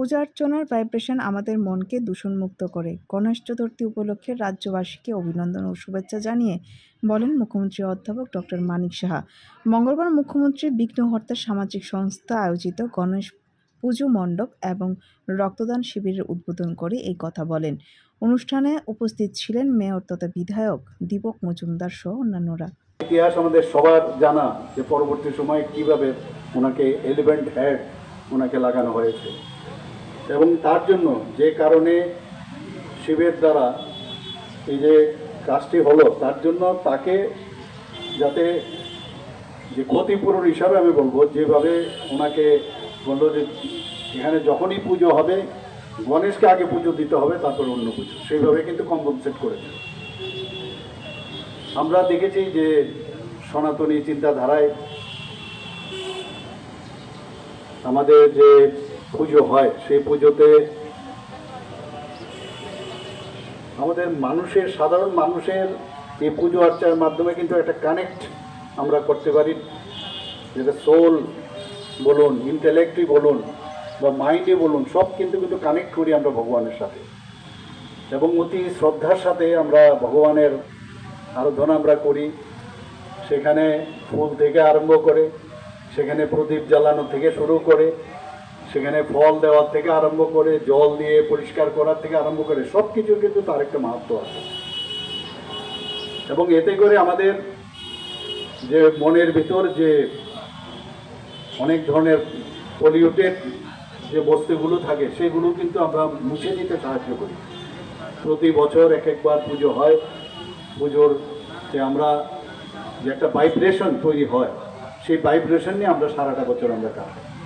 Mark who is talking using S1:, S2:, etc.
S1: পূজা অর্চনার vibration আমাদের মনকে দূষণমুক্ত করে। গণেশ চতুর্থী উপলক্ষে রাজ্যবাসীকে অভিনন্দন ও শুভেচ্ছা জানিয়ে বলেন মুখ্যমন্ত্রী অধ্যাপক ডক্টর মানিক সাহা। মঙ্গলবার মুখ্যমন্ত্রী বিঘ্নহর্তা সামাজিক সংস্থা আয়োজিত গণেশ পুজো মণ্ডপ এবং রক্তদান শিবিরের উদ্বোধন করে এই কথা বলেন। অনুষ্ঠানে উপস্থিত ছিলেন মেয়র তথা বিধায়ক দীপক মজুমদার সহ অন্যান্যরা।
S2: ইতিহাস আমাদের সবার জানা যে পরবর্তী সময়ে কীভাবে ওনাকে এলিভেন্ট হেড ওনাকে লাগানো হয়েছে। এবং তার জন্য যে কারণে শিবের দ্বারা এই যে কাজটি হলো, তার জন্য তাকে যাতে যে ক্ষতিপূরণ হিসাবে আমি বলব, যেভাবে ওনাকে বলল যে এখানে যখনই পুজো হবে, গণেশকে আগে পুজো দিতে হবে, তারপর অন্য পুজো। সেইভাবে কিন্তু কম্পনসেট করেছে। আমরা দেখেছি যে সনাতনী চিন্তাধারায় আমাদের যে পুজো হয়, সেই পুজোতে আমাদের মানুষের, সাধারণ মানুষের এই পুজো আর্চার মাধ্যমে কিন্তু একটা কানেক্ট আমরা করতে পারি। যেটা সোল বলুন ইন্টেলেক্টই বলুন বা মাইন্ডে বলুন, সব কিন্তু কিন্তু কানেক্ট করি আমরা ভগবানের সাথে। এবং অতি শ্রদ্ধার সাথে আমরা ভগবানের আরাধনা আমরা করি। সেখানে ফুল থেকে আরম্ভ করে, সেখানে প্রদীপ জ্বালানো থেকে শুরু করে সেখানে ফল দেওয়ার থেকে আরম্ভ করে, জল দিয়ে পরিষ্কার করার থেকে আরম্ভ করে সব কিছুর কিন্তু তার একটা মাহাত্ম আছে। এবং এতে করে আমাদের যে মনের ভিতর যে অনেক ধরনের পলিউটেড যে বস্তুগুলো থাকে, সেগুলো কিন্তু আমরা মুছে নিতে সাহায্য করি। প্রতি বছর এক একবার পুজো হয়। পুজোর যে আমরা যে একটা ভাইব্রেশন তৈরি হয়, সেই ভাইব্রেশন নিয়ে আমরা সারাটা বছর আমরা কাটাই।